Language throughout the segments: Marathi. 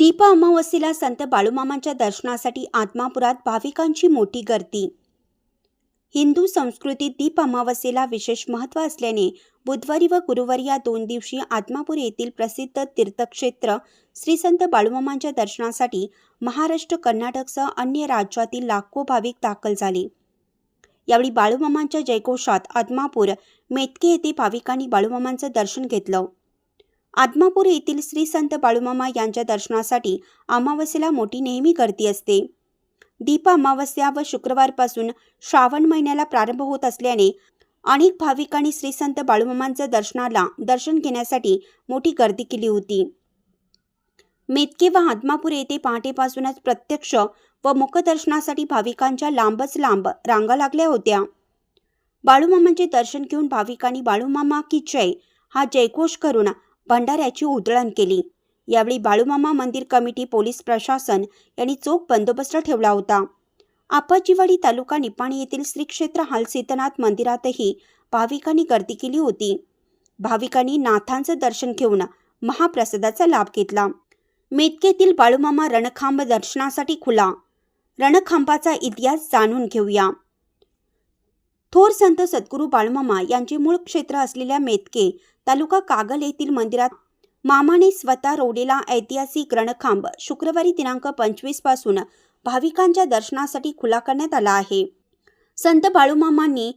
दीप अमावस्येला संत बाळूमामांच्या दर्शनासाठी आत्मापुरात भाविकांची मोठी गर्दी. हिंदू संस्कृतीत दीप अमावस्येला विशेष महत्त्व असल्याने बुधवारी व गुरुवारी या दोन दिवशी आत्मापूर येथील प्रसिद्ध तीर्थक्षेत्र श्री संत बाळूमामांच्या दर्शनासाठी महाराष्ट्र कर्नाटकसह अन्य राज्यातील लाखो भाविक दाखल झाले. यावेळी बाळूमामांच्या जयघोषात आत्मापूर मेतके येथे भाविकांनी बाळूमामांचं दर्शन घेतलं. आत्मापूर येथील श्री संत बाळूमामा यांच्या दर्शनासाठी अमावस्येला मोठी नेहमी गर्दी असते. दीप अमावस्या व शुक्रवारपासून श्रावण महिन्याला प्रारंभ होत असल्याने अनेक भाविकांनी श्री संत बाळूमामांच्या दर्शनाला दर्शन घेण्यासाठी मोठी गर्दी केली होती. मेतके व आत्मापूर येथे पहाटेपासूनच प्रत्यक्ष व मुखदर्शनासाठी भाविकांच्या लांबच लांब रांगा लागल्या होत्या. बाळूमामांचे दर्शन घेऊन भाविकांनी बाळूमामा की जय हा जयघोष करून भंडाऱ्याची उधळण केली. यावेळी बाळूमामा मंदिर कमिटी पोलीस प्रशासन यांनी चोख बंदोबस्त ठेवला होता. आपाजीवाडी तालुका निपाणी येथील श्री क्षेत्र हालसीतनाथ मंदिरातही भाविकांनी गर्दी केली होती. भाविकांनी नाथांचं दर्शन घेऊन महाप्रसादाचा लाभ घेतला. मेतकेतील बाळूमामा रणखांब दर्शनासाठी खुला. रणखांबाचा इतिहास जाणून घेऊया. थोर संत सद्गुरू बाळमामा यांचे मूळ क्षेत्र असलेल्या मेतके तालुका कागल येथील मंदिरात मामाने स्वतः रोवलेला ऐतिहासिक रणखांब शुक्रवारी दिनांक पंचवीसपासून भाविकांच्या दर्शनासाठी खुला करण्यात आला आहे. संत बाळूमामांनी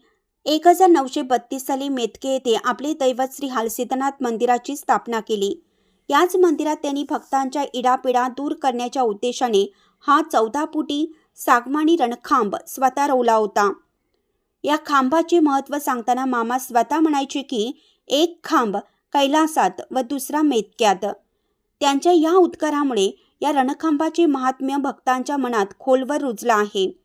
एक हजार नऊशे बत्तीस साली मेतके येथे आपले दैवत श्री हालसिद्धनाथ मंदिराची स्थापना केली. याच मंदिरात त्यांनी भक्तांच्या इडापिडा दूर करण्याच्या उद्देशाने हा चौदा फुटी सागमानी रणखांब स्वतः रोवला होता. या खांबाचे महत्त्व सांगताना मामा स्वतः म्हणायचे की एक खांब कैलासात व दुसरा मेतक्यात. त्यांच्या या उत्कारामुळे या रणखांबाचे महात्म्य भक्तांच्या मनात खोलवर रुजला आहे.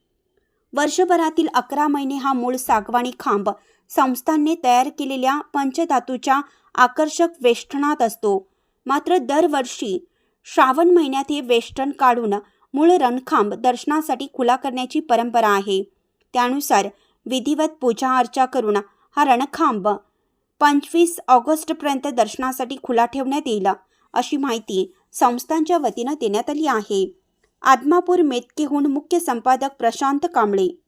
वर्षभरातील अकरा महिने हा मूळ सागवाणी खांब संस्थांनी तयार केलेल्या पंचधातूच्या आकर्षक वेष्टनात असतो. मात्र दरवर्षी श्रावण महिन्यात हे वेष्टन काढून मूळ रणखांब दर्शनासाठी खुला करण्याची परंपरा आहे. त्यानुसार विधिवत पूजा अर्चा करून हा रणखांब पंचवीस ऑगस्टपर्यंत दर्शनासाठी खुला ठेवण्यात येईल अशी माहिती संस्थांच्या वतीनं देण्यात आली आहे. आदमापूर मेतकेहून मुख्य संपादक प्रशांत कांबळे.